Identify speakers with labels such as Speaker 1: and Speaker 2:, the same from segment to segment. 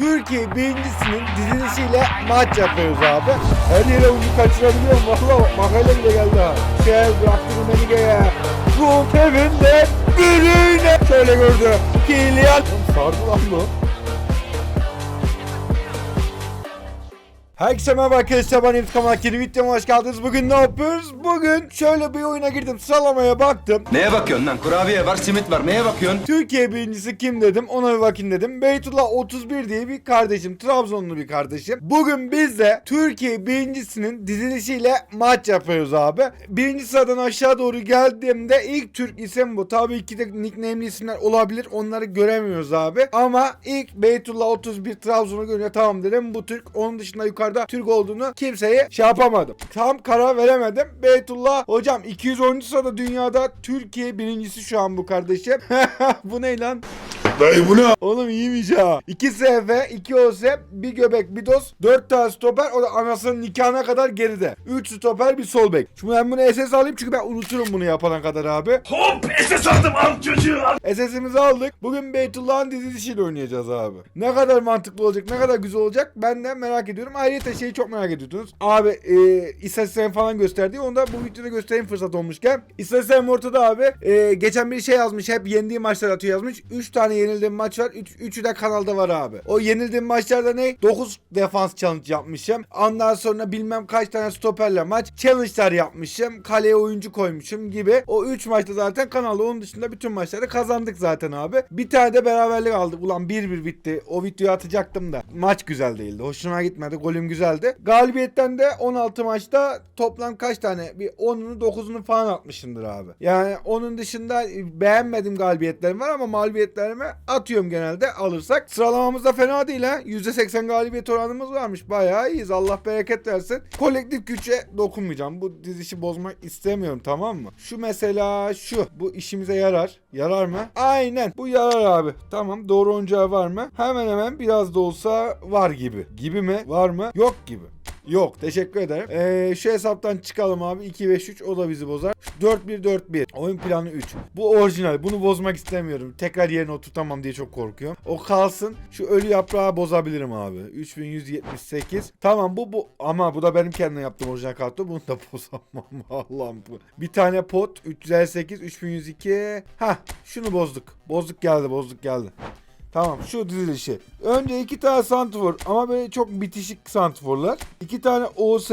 Speaker 1: Türkiye birincisinin dizilişiyle maç yapıyoruz abi. Her yere oyuncu kaçırabiliyorum. Valla makale bile geldi ha. Şey bıraktı Rumenige'ye. Rum evinde birine şöyle gördü. Oğlum Sardı lan bu. Herkese merhaba arkadaşlar ben Kamal yeni videoma hoş geldiniz. Bugün ne yapıyoruz? Bugün şöyle bir oyuna girdim sıralamaya baktım.
Speaker 2: Neye bakıyorsun lan? Kurabiye var, simit var. Neye bakıyorsun?
Speaker 1: Türkiye birincisi kim dedim ona bir bakayım dedim. Beytullah 31 diye bir kardeşim Trabzonlu bir kardeşim. Bugün biz de Türkiye birincisinin dizilişiyle maç yapıyoruz abi. Birinci sıradan aşağı doğru geldiğimde ilk Türk isim bu. Tabii ki de nickname'li isimler olabilir onları göremiyoruz abi. Ama ilk Beytullah 31 Trabzon'u görünce tamam dedim bu Türk. Onun dışında yukarıda Türk olduğunu kimseye şey yapamadım. Tam karar veremedim. Beytullah hocam 210. sırada dünyada Türkiye birincisi şu an bu kardeşim. bu ne lan?
Speaker 2: Dayı bu ne?
Speaker 1: Oğlum iyiymiş ha. 2 SF, 2 OS, bir göbek, bir doz, 4 tane stoper. O da anasının nikahına kadar geride. 3 stoper, bir sol bek. Şimdi ben bunu SS alayım çünkü ben unuturum bunu yapana kadar abi.
Speaker 2: Hop! SS aldım al çocuğu al.
Speaker 1: SS'imizi aldık. Bugün Beytullah'ın dizilişiyle oynayacağız abi. Ne kadar mantıklı olacak, ne kadar güzel olacak ben de merak ediyorum. Ayrıca şeyi çok merak ediyordunuz. Abi e, istatistiklerini falan gösterdi. Onu da bu videoda göstereyim fırsat olmuşken. İstatistiklerim ortada abi. E, geçen bir şey yazmış. Hep yendiği maçlar atıyor yazmış. 3 tane yenildiğim maç var. 3'ü de kanalda var abi. O yenildiğim maçlarda ne? 9 defans challenge yapmışım. Ondan sonra bilmem kaç tane stoperle maç. Challenge'lar yapmışım. Kaleye oyuncu koymuşum gibi. O 3 maçta zaten kanalda. Onun dışında bütün maçları kazandık zaten abi. Bir tane de beraberlik aldık. Ulan 1-1 bitti. O videoyu atacaktım da. Maç güzel değildi. Hoşuma gitmedi. Golüm güzeldi. Galibiyetten de 16 maçta toplam kaç tane? Bir 10'unu 9'unu falan atmışımdır abi. Yani onun dışında beğenmedim galibiyetlerim var ama mağlubiyetlerimi atıyorum genelde alırsak. Sıralamamız da fena değil ha. %80 galibiyet oranımız varmış. Bayağı iyiyiz. Allah bereket versin. Kolektif güce dokunmayacağım. Bu dizişi bozmak istemiyorum tamam mı? Şu mesela şu. Bu işimize yarar. Yarar mı? Aynen. Bu yarar abi. Tamam. Doğru oyuncağı var mı? Hemen hemen biraz da olsa var gibi. Gibi mi? Var mı? Yok gibi. Yok teşekkür ederim. Ee, şu hesaptan çıkalım abi. 2-5-3 o da bizi bozar. 4-1-4-1. Oyun planı 3. Bu orijinal. Bunu bozmak istemiyorum. Tekrar yerine oturtamam diye çok korkuyorum. O kalsın. Şu ölü yaprağı bozabilirim abi. 3178. Tamam bu bu. Ama bu da benim kendim yaptığım orijinal kartı. Bunu da bozamam. Allah'ım bu. Bir tane pot. 358. 3102. Hah şunu bozduk. Bozduk geldi bozduk geldi. Tamam şu dizilişi. Önce iki tane santifor ama böyle çok bitişik santiforlar. İki tane OS.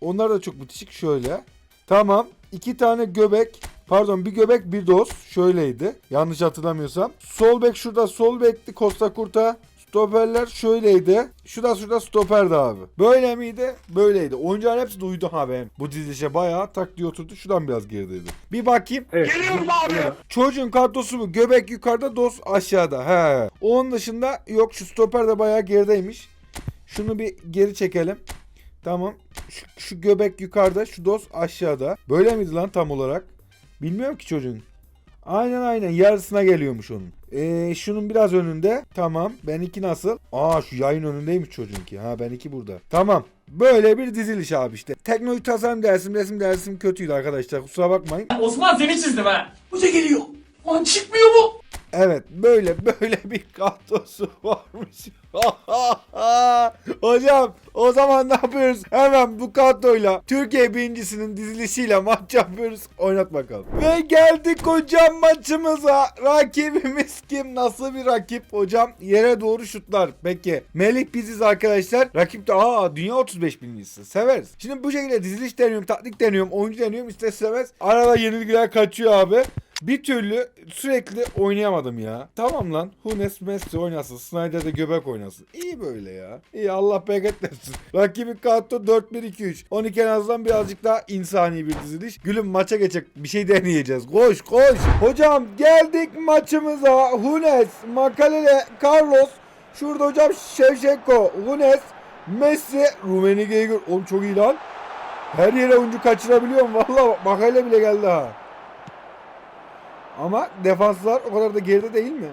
Speaker 1: Onlar da çok bitişik şöyle. Tamam. iki tane göbek. Pardon bir göbek bir doz. Şöyleydi. Yanlış hatırlamıyorsam. Sol bek şurada sol bekti Costa Curta. Stoperler şöyleydi. Şurada şurada stoperdi abi. Böyle miydi? Böyleydi. Oyuncuların hepsi duydu ha benim. Bu dizilişe bayağı tak diye oturdu. Şuradan biraz gerideydi. Bir bakayım.
Speaker 2: Geliyorum abi.
Speaker 1: Çocuğun kadrosu bu. Göbek yukarıda, doz aşağıda. He. Onun dışında yok şu stoper de bayağı gerideymiş. Şunu bir geri çekelim. Tamam. Şu, şu göbek yukarıda, şu doz aşağıda. Böyle miydi lan tam olarak? Bilmiyorum ki çocuğun. Aynen aynen yarısına geliyormuş onun. Ee, şunun biraz önünde. Tamam. Benimki nasıl? Aa şu yayın önündeymiş çocuğunki. Ha benimki burada. Tamam. Böyle bir diziliş abi işte. Teknoloji tasarım dersim, resim dersim kötüydü arkadaşlar. Kusura bakmayın.
Speaker 3: Osman seni çizdim ha. Bu da geliyor. Lan çıkmıyor mu?
Speaker 1: Evet böyle böyle bir kadrosu varmış. Hocam o zaman ne yapıyoruz? Hemen bu kadroyla Türkiye birincisinin dizilişiyle maç yapıyoruz. Oynat bakalım. Ve geldik hocam maçımıza. Rakibimiz kim? Nasıl bir rakip? Hocam yere doğru şutlar. Peki. Melih biziz arkadaşlar. Rakip de aa dünya 35 birincisi. Severiz. Şimdi bu şekilde diziliş deniyorum, taktik deniyorum, oyuncu deniyorum. İster istemez arada yenilgiler kaçıyor abi. Bir türlü sürekli oynayamadım ya. Tamam lan. Hunes Messi oynasın. Snyder de göbek oynasın. İyi böyle ya. İyi Allah bereket versin. Rakibi kadro 4-1-2-3. 12 en azından birazcık daha insani bir diziliş. Gülüm maça geçecek. Bir şey deneyeceğiz. Koş koş. Hocam geldik maçımıza. Hunes, Makalele, Carlos. Şurada hocam Şevşenko, Hunes, Messi, Rumenige'yi gör. Oğlum çok iyi lan. Her yere oyuncu kaçırabiliyorum. Valla Makale bile geldi ha. Ama defanslar o kadar da geride değil mi?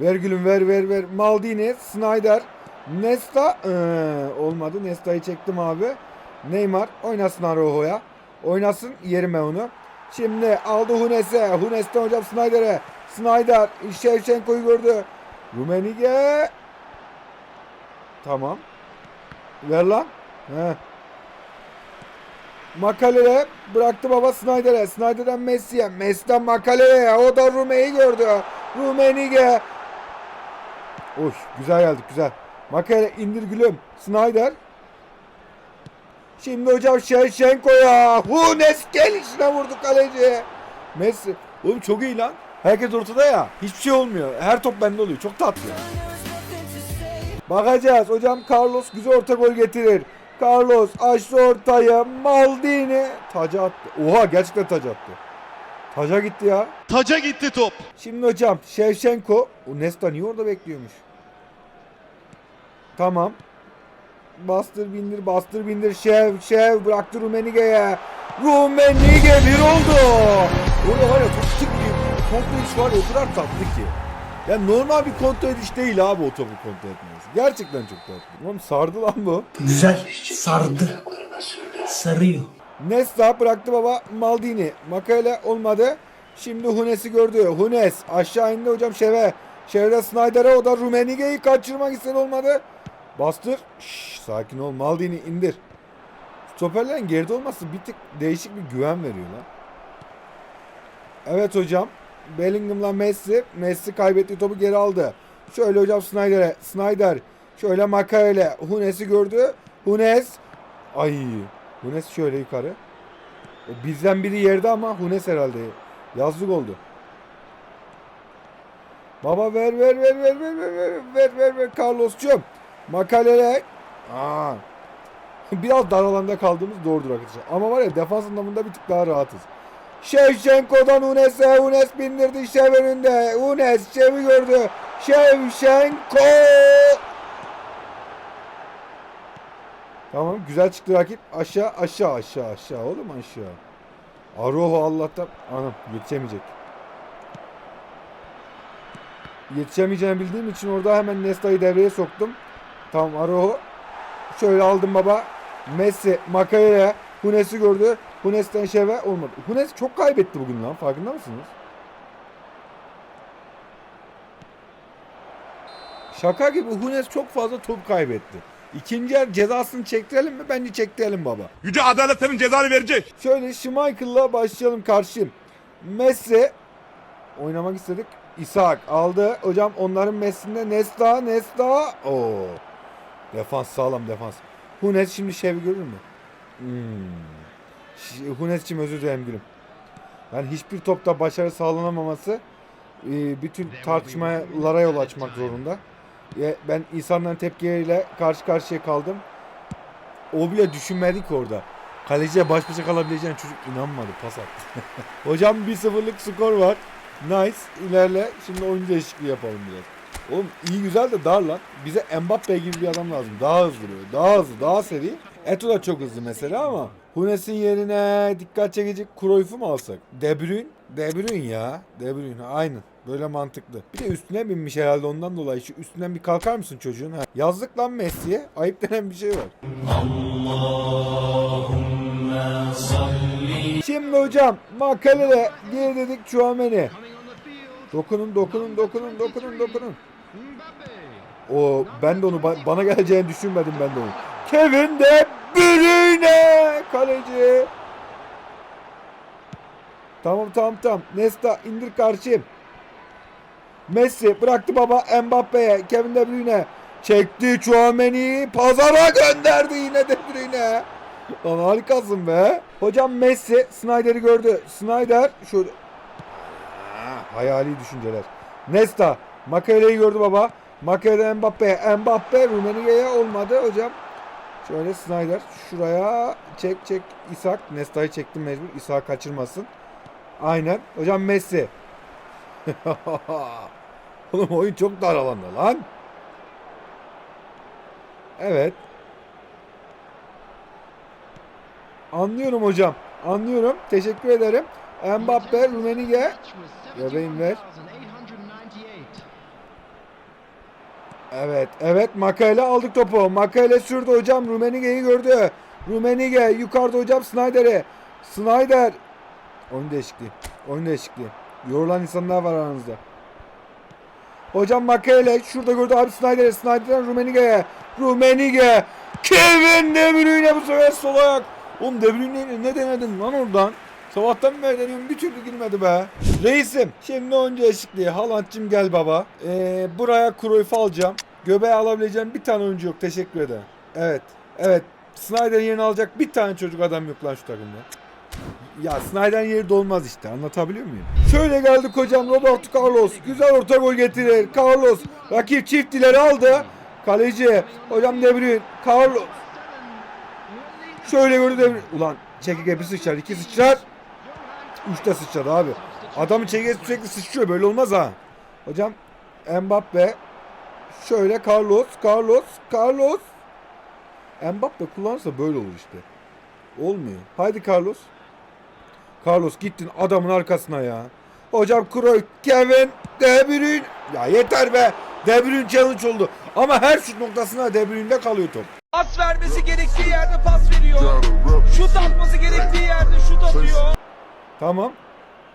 Speaker 1: Ver gülüm ver ver ver. Maldini, Snyder, Nesta ee, olmadı. Nesta'yı çektim abi. Neymar oynasın Araujo'ya. Oynasın yerime onu. Şimdi aldı Hunes'e. Hunes'ten hocam Snyder'e. Snyder Şevçenko'yu gördü. Rumenige. Tamam. Ver lan. He. Makalele bıraktı baba Snyder'e. Snyder'den Messi'ye. Messi'den Makalele'ye. O da Rume'yi gördü. Rumenige. Oy güzel geldik güzel. Makalele indir gülüm. Snyder. Şimdi hocam Şevşenko'ya. Hunes gelişine vurdu kaleci. Messi. Oğlum çok iyi lan. Herkes ortada ya. Hiçbir şey olmuyor. Her top bende oluyor. Çok tatlı. Bakacağız. Hocam Carlos güzel orta gol getirir. Carlos açtı ortayı. Maldini taca attı. Oha gerçekten taca attı. Taca gitti ya.
Speaker 4: Taca gitti top.
Speaker 1: Şimdi hocam Şevşenko. O Nesta niye orada bekliyormuş? Tamam. Bastır bindir bastır bindir. Şev şev bıraktı Rumenige'ye. Rumenige bir oldu. Orada var ya çok tık bir kontrol ediş var ya o kadar tatlı ki. Ya normal bir kontrol ediş değil abi o topu kontrol etmesi. Gerçekten çok tatlı. Oğlum sardı lan bu.
Speaker 3: Güzel. Sardı. Sarıyor.
Speaker 1: Nesta bıraktı baba Maldini. Makale olmadı. Şimdi Hunes'i gördü. Hunes aşağı indi hocam Şev'e. Şev'de Snyder'e o da Rumenige'yi kaçırmak istedi olmadı. Bastır. Şşş, sakin ol Maldini indir. Stoperlerin geride olması bir tık değişik bir güven veriyor lan. Evet hocam. Bellingham'la Messi. Messi kaybettiği topu geri aldı. Şöyle hocam Snyder'e. Snyder. Şöyle Makaele. Hunes'i gördü. Hunes. Ay. Hunes şöyle yukarı. Bizden biri yerde ama Hunes herhalde. Yazlık oldu. Baba ver ver ver ver ver ver ver ver ver Carlos'cum. Makalele. Aa. Biraz dar alanda kaldığımız doğrudur arkadaşlar. Ama var ya defans anlamında bir tık daha rahatız. Şevşenko'dan Unes'e. Unes bindirdi Şev önünde. Unes Şev'i gördü. Şevşenko. Tamam güzel çıktı rakip. Aşağı aşağı aşağı aşağı oğlum aşağı. Aroho Allah'tan. Anam yetişemeyecek. Yetişemeyeceğini bildiğim için orada hemen Nesta'yı devreye soktum. Tamam Aroho. Şöyle aldım baba. Messi Makaya'ya Hunes'i gördü. Hunes'ten Şev'e olmadı. Hunes çok kaybetti bugün lan. Farkında mısınız? Şaka gibi Hunes çok fazla top kaybetti. İkinci yer cezasını çektirelim mi? Bence çektirelim baba.
Speaker 4: Yüce adalet senin cezanı verecek.
Speaker 1: Şöyle Schmeichel'la başlayalım karşıyım. Messi oynamak istedik. İshak aldı. Hocam onların Messi'nde Nesta, Nesta. Oo. Defans sağlam defans. Hunes şimdi Şev'i görür mü? Hmm. Hunes'cim özür dilerim gülüm. Yani hiçbir topta başarı sağlanamaması e, bütün tartışmalara yol açmak zorunda. Ya Ben insanların tepkileriyle karşı karşıya kaldım. O bile düşünmedi ki orada. Kaleciyle baş başa kalabileceğine çocuk inanmadı pas attı. Hocam 1-0'lık skor var. Nice ilerle. Şimdi oyuncu değişikliği yapalım biraz. Oğlum iyi güzel de dar lan. Bize Mbappe gibi bir adam lazım. Daha hızlı böyle. Daha hızlı. Daha seri. Eto da çok hızlı mesela ama Hunes'in yerine dikkat çekici Cruyff'u mu alsak? De Bruyne? De Bruyne ya. De Bruyne aynen. Böyle mantıklı. Bir de üstüne binmiş herhalde ondan dolayı. Şu üstünden bir kalkar mısın çocuğun? Ha. Yazdık lan Messi'ye. Ayıp denen bir şey var. Şimdi hocam Makalele geri dedik Chouameni. Dokunun dokunun dokunun dokunun dokunun. O ben de onu ba- bana geleceğini düşünmedim ben de onu. Kevin de Bruyne kaleci. Tamam tamam tamam. Nesta indir karşıyım. Messi bıraktı baba Mbappe'ye. Kevin De Bruyne çekti Chouameni'yi pazara gönderdi yine De Bruyne. Lan harikasın be. Hocam Messi Snyder'i gördü. Snyder şöyle hayali düşünceler. Nesta Makale'yi gördü baba. Makale Mbappe. Mbappe Rumeniye'ye olmadı hocam. Şöyle Snyder şuraya çek çek İshak. Nesta'yı çektim mecbur. İshak kaçırmasın. Aynen. Hocam Messi. Oğlum oyun çok dar alanda lan. Evet. Anlıyorum hocam. Anlıyorum. Teşekkür ederim. Mbappe, Rummenigge. Bebeğim ver. Evet, evet. Makale aldık topu. Makale sürdü hocam. Rummenigge'yi gördü. Rummenigge yukarıda hocam Snyder'e. Snyder. Oyun değişikliği. Oyun değişikliği. Yorulan insanlar var aranızda. Hocam Makele şurada gördü abi Snyder'e. Snyder'den Rummenigge'ye. Rummenigge. Kevin De Bruyne bu sefer sol ayak. Oğlum De Bruyne'yle ne denedin lan oradan? Sabahtan beri deniyorum bir türlü girmedi be. Reisim şimdi oyuncu eşitliği. Haaland'cım gel baba. Ee, buraya Cruyff alacağım. Göbeğe alabileceğim bir tane oyuncu yok. Teşekkür ederim. Evet. Evet. Snyder'in yerini alacak bir tane çocuk adam yok lan şu takımda. Ya Snyder'in yeri dolmaz işte. Anlatabiliyor muyum? Şöyle geldik hocam. Roberto Carlos. Güzel orta gol getirir. Carlos. Rakip çift ileri aldı. Kaleci. Hocam De Bruyne. Carlos. Şöyle gördü De Bruyne. Ulan çekirge bir sıçrar. iki sıçrar. Üçte sıçradı abi. Adamın çekirgesi sürekli sıçrıyor. Böyle olmaz ha. Hocam Mbappe. Şöyle Carlos. Carlos. Carlos. Mbappe kullanırsa böyle olur işte. Olmuyor. Haydi Carlos. Carlos gittin adamın arkasına ya. Hocam Cruyff, Kevin, De Bruyne. Ya yeter be. De Bruyne challenge oldu. Ama her şut noktasına De Bruyne'de kalıyor top.
Speaker 5: Pas vermesi gerektiği yerde pas veriyor. Şut atması gerektiği yerde şut atıyor.
Speaker 1: Tamam.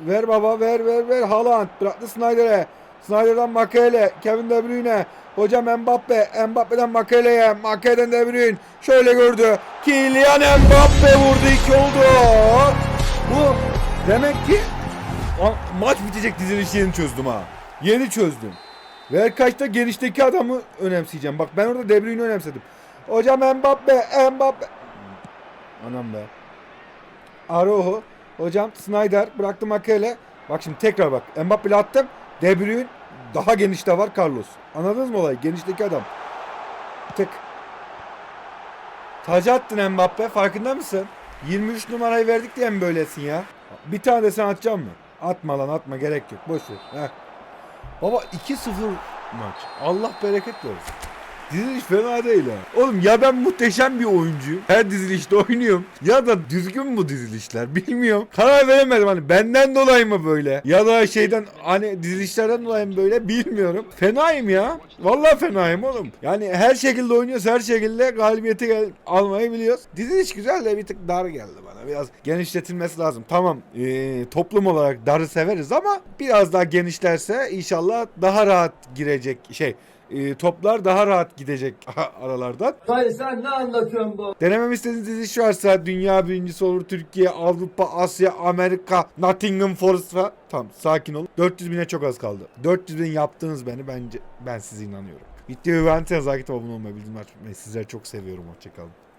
Speaker 1: Ver baba ver ver ver. Haaland bıraktı Snyder'e. Snyder'dan Makele. Kevin De Bruyne. Hocam Mbappe. Mbappe'den Makele'ye. Makele'den De Bruyne. Şöyle gördü. Kylian Mbappe vurdu. iki oldu. Bu demek ki maç bitecek dizilişi yeni çözdüm ha. Yeni çözdüm. Ve kaçta genişteki adamı önemseyeceğim. Bak ben orada De Bruyne'i önemsedim. Hocam Mbappe. Mbappe. Anam be. Araujo. Hocam Snyder bıraktı Makele. Bak şimdi tekrar bak. Mbappe'yle attım. De Bruyne daha genişte var Carlos. Anladınız mı olayı? Genişteki adam. Tık. Taca attın Mbappe. Farkında mısın? 23 numarayı verdik diye mi böylesin ya? Bir tane de sen atacak mı? Atma lan atma gerek yok. Boş ver. Baba 2-0 maç. Allah bereket versin. Diziliş fena değil ha. Oğlum ya ben muhteşem bir oyuncuyum. Her dizilişte oynuyorum. Ya da düzgün bu dizilişler bilmiyorum. Karar veremedim hani benden dolayı mı böyle? Ya da şeyden hani dizilişlerden dolayı mı böyle bilmiyorum. Fenayım ya. Vallahi fenayım oğlum. Yani her şekilde oynuyoruz her şekilde galibiyeti gel- almayı biliyoruz. Diziliş güzel de bir tık dar geldi bana. Biraz genişletilmesi lazım. Tamam ee, toplum olarak darı severiz ama biraz daha genişlerse inşallah daha rahat girecek şey e, toplar daha rahat gidecek aralardan.
Speaker 5: Hayır sen ne anlatıyorsun bu?
Speaker 1: Denemem istediğiniz dizi varsa dünya birincisi olur Türkiye, Avrupa, Asya, Amerika, Nottingham Forest ve tamam sakin olun. 400 bine çok az kaldı. 400 bin yaptınız beni bence ben size inanıyorum. Beğendiyseniz like atıp abone olmayı bildirim açmayı sizleri çok seviyorum. Hoşçakalın.